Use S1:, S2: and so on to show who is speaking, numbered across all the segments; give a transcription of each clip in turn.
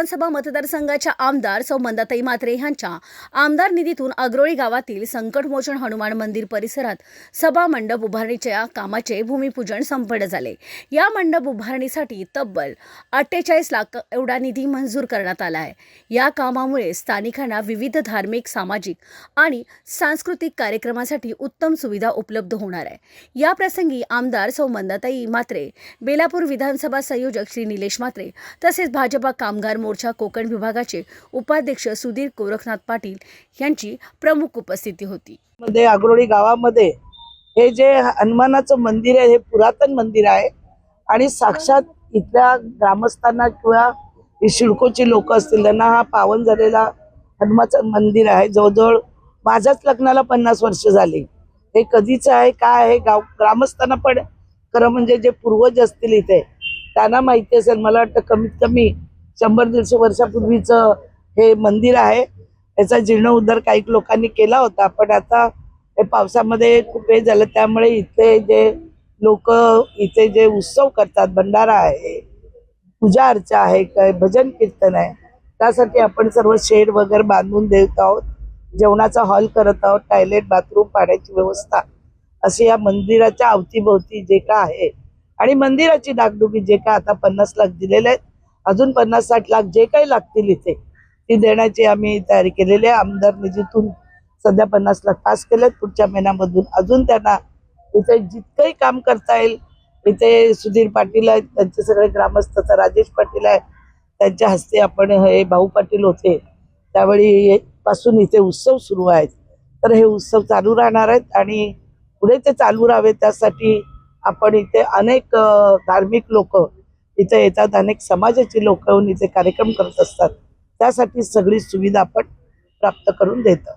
S1: विधानसभा मतदारसंघाच्या आमदार सौ मंदाताई मात्रे यांच्या आमदार निधीतून अग्रोळी गावातील संकटमोचन हनुमान मंदिर परिसरात सभा मंडप उभारणीच्या कामाचे भूमिपूजन संपन्न झाले. या मंडप उभारणीसाठी तब्बल अठ्ठेचाळीस लाख एवढा निधी मंजूर करण्यात आला आहे. या कामामुळे स्थानिकांना विविध धार्मिक सामाजिक आणि सांस्कृतिक कार्यक्रमासाठी उत्तम सुविधा उपलब्ध होणार आहे. या प्रसंगी आमदार सौ मंदाताई मात्रे बेलापूर विधानसभा संयोजक श्री निलेश मात्रे तसेच भाजपा कामगार मोर्चा कोकण विभागाचे उपाध्यक्ष सुधीर गोरखनाथ पाटील यांची प्रमुख उपस्थिती होती.
S2: मध्ये अग्रोळी गावामध्ये हे जे हनुमानाचं मंदिर आहे हे पुरातन मंदिर आहे आणि साक्षात इथल्या ग्रामस्थांना किंवा शिडकोची लोक असतील त्यांना हा पावन झालेला हनुमाचं मंदिर आहे. जवळजवळ माझ्याच लग्नाला पन्नास वर्ष झाली. हे कधीच आहे काय आहे गाव ग्रामस्थांना पण खरं म्हणजे जे पूर्वज असतील इथे त्यांना माहिती असेल. मला वाटतं कमीत कमी शंभर दीडशे वर्षापूर्वीचं हे मंदिर आहे. याचा जीर्णोद्धार काही लोकांनी केला होता पण आता हे पावसामध्ये खूप हे झालं त्यामुळे इथे जे लोक इथे जे उत्सव करतात भंडारा आहे पूजा अर्चा आहे काय भजन कीर्तन आहे त्यासाठी आपण सर्व शेड वगैरे बांधून देत आहोत जेवणाचा हॉल करत आहोत टॉयलेट बाथरूम पाण्याची व्यवस्था असे या मंदिराच्या अवतीभोवती जे काय आहे. आणि मंदिराची डागडुगी जे काय आता पन्नास लाख दिलेले आहेत अजून पन्नास साठ लाख जे काही लागतील इथे ती देण्याची आम्ही तयारी केलेली आहे. आमदार निधीतून सध्या पन्नास लाख पास केलेत. पुढच्या महिन्यामधून अजून त्यांना इथे जितकंही काम करता येईल इथे सुधीर पाटील आहेत त्यांचे सगळे ग्रामस्थ तर राजेश पाटील आहे त्यांच्या हस्ते आपण हे भाऊ पाटील होते. त्यावेळी पासून इथे उत्सव सुरू आहेत. तर हे उत्सव चालू राहणार आहेत आणि पुढे ते चालू राहावे त्यासाठी आपण इथे अनेक धार्मिक लोक इथे येतात अनेक समाजाची लोक येऊन इथे कार्यक्रम करत असतात. त्यासाठी सगळी सुविधा आपण प्राप्त करून देतो.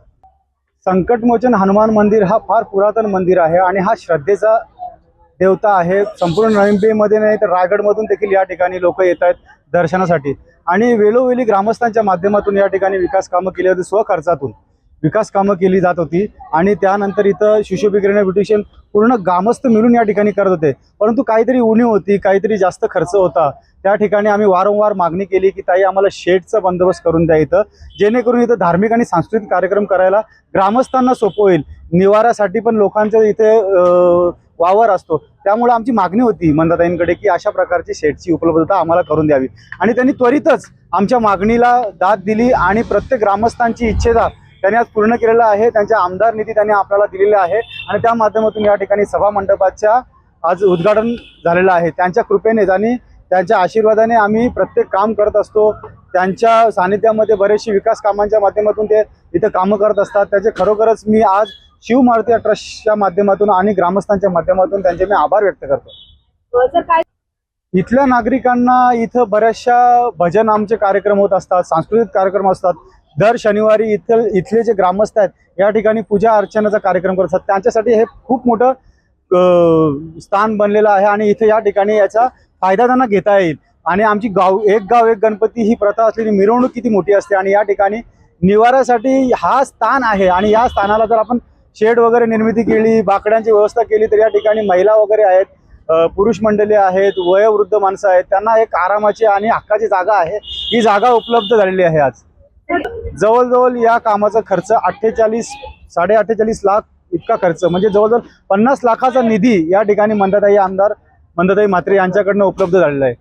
S3: संकटमोचन हनुमान मंदिर हा फार पुरातन मंदिर आहे आणि हा श्रद्धेचा देवता आहे. संपूर्ण नवी नाही तर रायगडमधून देखील या ठिकाणी लोक येत आहेत दर्शनासाठी. आणि वेळोवेळी ग्रामस्थांच्या माध्यमातून या ठिकाणी विकास कामं केली होती स्वखर्चातून. विकास कामं केली जात होती आणि त्यानंतर इथं शिशुभिकरण ब्युटिशियन पूर्ण ग्रामस्थ मिळून या ठिकाणी करत होते. परंतु काहीतरी उणीव होती काहीतरी जास्त खर्च होता. त्या ठिकाणी आम्ही वारंवार मागणी केली की ताई आम्हाला शेडचा बंदोबस्त करून द्या इथं. जेणेकरून इथं धार्मिक आणि सांस्कृतिक कार्यक्रम करायला ग्रामस्थांना सोपं होईल. निवारासाठी पण लोकांचं इथे वावर असतो. त्यामुळे आमची मागणी होती मंदाताईंकडे की अशा प्रकारची शेडची उपलब्धता आम्हाला करून द्यावी. आणि त्यांनी त्वरितच आमच्या मागणीला दाद दिली आणि प्रत्येक ग्रामस्थांची इच्छेदा त्यांनी आज पूर्ण केलेला आहे. त्यांच्या आमदार निधी त्यांनी आपल्याला दिलेला आहे. आणि त्या माध्यमातून या ठिकाणी सभा मंडपाच्या आज उद्घाटन झालेलं आहे. त्यांच्या कृपेनेच आणि त्यांच्या आशीर्वादाने आम्ही प्रत्येक काम करत असतो. त्यांच्या सानिध्यामध्ये बरेचसे विकास कामांच्या माध्यमातून ते इथं कामं करत असतात. त्याचे खरोखरच मी आज शिवमारुती ट्रस्टच्या माध्यमातून आणि ग्रामस्थांच्या माध्यमातून त्यांचे मी आभार व्यक्त करतो. इथल्या नागरिकांना इथं बऱ्याचशा भजन आमचे कार्यक्रम होत असतात सांस्कृतिक कार्यक्रम असतात. दर शनिवारी इथल इथले जे ग्रामस्थ आहेत या ठिकाणी पूजा अर्चनाचा कार्यक्रम करत असतात त्यांच्यासाठी हे खूप मोठं स्थान बनलेलं आहे आणि इथे या ठिकाणी याचा फायदा त्यांना घेता येईल. आणि आमची गाव एक गाव एक गणपती ही प्रथा असलेली मिरवणूक किती मोठी असते आणि या ठिकाणी निवारासाठी हा स्थान आहे. आणि या स्थानाला जर आपण शेड वगैरे निर्मिती केली बाकड्यांची व्यवस्था केली तर या ठिकाणी महिला वगैरे आहेत पुरुष मंडळी आहेत वयोवृद्ध माणसं आहेत. त्यांना एक आरामाची आणि हक्काची जागा आहे. ही जागा उपलब्ध झालेली आहे आज. जवळजवळ या कामाचा खर्च अठ्ठेचाळीस साडे अठ्ठेचाळीस लाख इतका खर्च. म्हणजे जवळजवळ पन्नास लाखाचा निधी या ठिकाणी मंदाताई आमदार मंदाताई म्हात्रे यांच्याकडनं उपलब्ध झालेला आहे.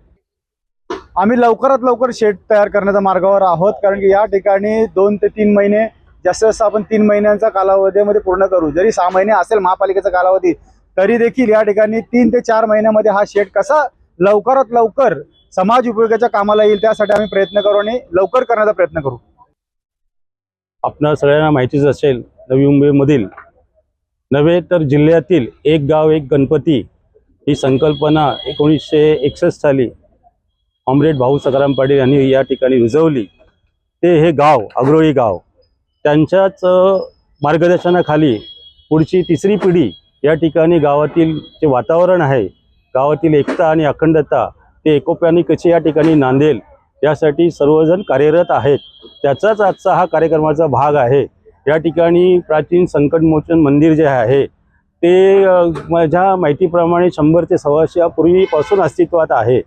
S3: आम्ही लवकरात लवकर शेड तयार करण्याच्या मार्गावर आहोत कारण की या ठिकाणी दोन ते तीन महिने जास्तीत जास्त आपण तीन महिन्यांचा कालावधीमध्ये पूर्ण करू. जरी सहा महिने असेल महापालिकेचा कालावधी तरी देखील या ठिकाणी तीन ते चार महिन्यामध्ये हा शेड कसा लवकरात लवकर समाज उपयोगाच्या कामाला येईल त्यासाठी आम्ही प्रयत्न करू आणि लवकर करण्याचा प्रयत्न करू.
S4: आपणा सगळ्यांना माहितीच असेल नवी मुंबईमधील नव्हे तर जिल्ह्यातील एक गाव एक गणपती ही संकल्पना एकोणीसशे एकसष्ट साली कॉम्रेड भाऊ सदाराम पाटील यांनी या ठिकाणी रुजवली. ते हे गाव अग्रोळी गाव त्यांच्याच मार्गदर्शनाखाली पुढची तिसरी पिढी या ठिकाणी गावातील जे वातावरण आहे गावातील एकता आणि अखंडता ते एकोप्याने कशी या ठिकाणी नांदेल यासाठी सर्वजण कार्यरत आहेत. त्याचाच आजचा हा कार्यक्रमाचा भाग आहे. या ठिकाणी प्राचीन संकटमोचन मंदिर जे आहे ते माझ्या माहितीप्रमाणे शंभर ते सव्वाशे पूर्वीपासून अस्तित्वात आहे.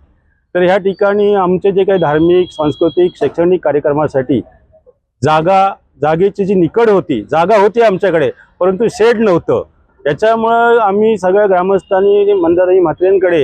S4: तर ह्या ठिकाणी आमचे जे काही धार्मिक सांस्कृतिक शैक्षणिक कार्यक्रमासाठी जागा जागेची जी निकड होती जागा होती आमच्याकडे परंतु शेड नव्हतं. त्याच्यामुळं आम्ही सगळ्या ग्रामस्थांनी मंदाताई म्हात्रेंकडे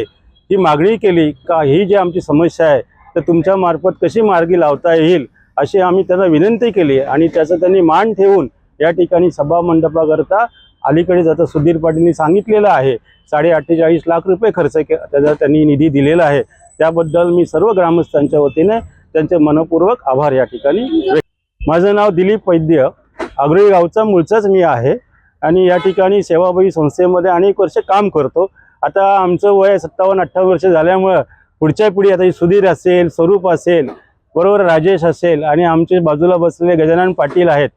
S4: ही मागणी केली का ही जी आमची समस्या आहे तर तुमच्या मार्फत कशी मार्गी लावता येईल अशी आम्ही त्यांना विनंती केली आणि त्याचं त्यांनी मान ठेवून या ठिकाणी सभा मंडपाकरता अलीकडे जाता सुधीर पाटीलनी सांगितलेलं आहे. साडे अठ्ठेचाळीस लाख रुपये खर्च के त्याचा त्यांनी निधी दिलेला आहे. त्याबद्दल मी सर्व ग्रामस्थांच्या वतीने त्यांचे मनपूर्वक आभार या ठिकाणी माझं नाव दिलीप वैद्य. आग्रोळी गावचा मूळचाच मी आहे आणि या ठिकाणी सेवाभावी संस्थेमध्ये अनेक वर्ष काम करतो. आता आमचं वय सत्तावन्न अठ्ठावन्न वर्ष झाल्यामुळं पुढच्या पिढी आता सुधीर असेल स्वरूप असेल बरोबर राजेश असेल आणि आमचे बाजूला बसलेले गजानन पाटील आहेत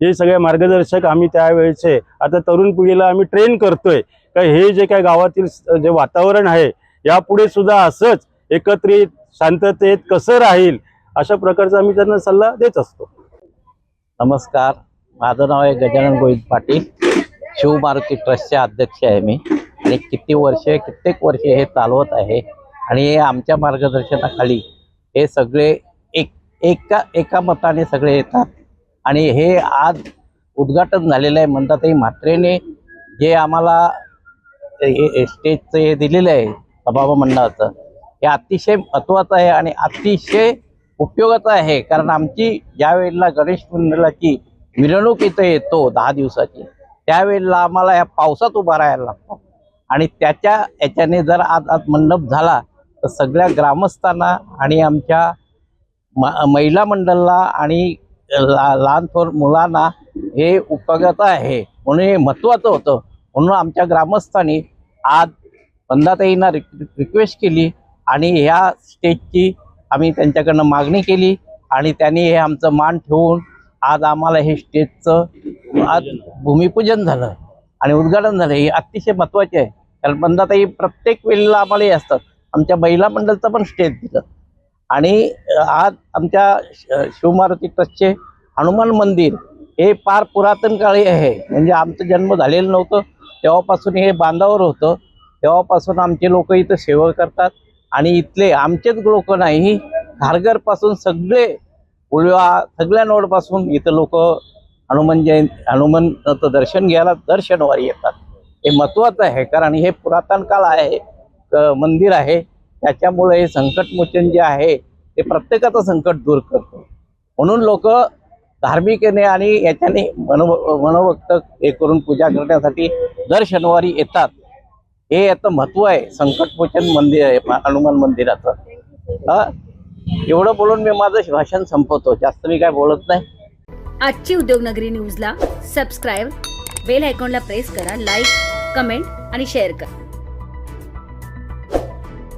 S4: हे सगळे मार्गदर्शक आम्ही त्यावेळेचे. आता तरुण पिढीला आम्ही ट्रेन करतोय. का हे जे काय गावातील जे वातावरण आहे यापुढे सुद्धा असंच एकत्रित शांततेत कसं राहील अशा प्रकारचा आम्ही त्यांना सल्ला देत असतो.
S5: नमस्कार. माझं नाव आहे गजानन गोविंद पाटील. शिवमारुती ट्रस्टचे अध्यक्ष आहे मी. आणि किती वर्षे कित्येक वर्षे हे चालवत आहे. आणि आमच्या मार्गदर्शनाखाली हे सगळे एक एका एका मताने सगळे येतात. आणि हे आज उद्घाटन झालेलं आहे म्हणतातही म्हात्रेने जे आम्हाला हे- स्टेजचं हे दिलेलं आहे सभावा मंडळाचं हे अतिशय महत्त्वाचं आहे आणि अतिशय उपयोगाचं आहे. कारण आमची ज्या वेळेला गणेश मंडळाची मिरवणूक इथं येतो दहा दिवसाची त्यावेळेला आम्हाला या पावसात उभा राहायला लागतो. आणि त्याच्या याच्याने जर आज आज मंडप झाला तर सगळ्या ग्रामस्थांना आणि आमच्या म- महिला मंडळाला आणि ला- लहान थोर मुलांना हे उपगत आहे. म्हणून हे महत्त्वाचं होतं. म्हणून आमच्या ग्रामस्थांनी आज मंदाताईंना रिक रिक्वेस्ट केली आणि ह्या स्टेजची आम्ही त्यांच्याकडनं मागणी केली आणि त्यांनी हे आमचं मान ठेवून आज आम्हाला हे स्टेजचं आज भूमिपूजन झालं आणि उद्घाटन झालं. हे अतिशय महत्त्वाचे आहे. कारण मंदाताई प्रत्येक वेळेला आम्हाला हे असतात आमच्या महिला मंडळचं पण स्टेज दिलं. आणि आज आमच्या श- शिवमारुती ट्रस्टचे हनुमान मंदिर हे फार पुरातन काळी आहे. म्हणजे आमचं जन्म झालेलं नव्हतं. तेव्हापासून हे बांधावर होतं. तेव्हापासून आमचे लोक इथं सेवा करतात. आणि इथले आमचेच लोक नाही घारघरपासून सगळे उलवा सगळ्या नोडपासून इथं लोक हनुमान जयंती हनुमानचं दर्शन घ्यायला दर शनिवारी येतात. हे महत्त्वाचं आहे कारण हे पुरातन काळ आहे. मंदिर आहे. त्याच्यामुळे हे संकटमोचन जे आहे ते प्रत्येकाचं संकट दूर करतो. म्हणून लोक धार्मिकने आणि याच्याने मनो मनोभक्त हे करून पूजा करण्यासाठी दर शनिवारी येतात. हे याचं महत्त्व आहे. संकटमोचन मंदिर आहे हनुमान मंदिराचं. हा एवढं बोलून मी माझं भाषण संपवतो. जास्त मी काय बोलत नाही.
S1: आजची उद्योगनगरी न्यूजला सबस्क्राईब बेल आयकॉनला प्रेस करा लाईक कमेंट आणि शेअर करा.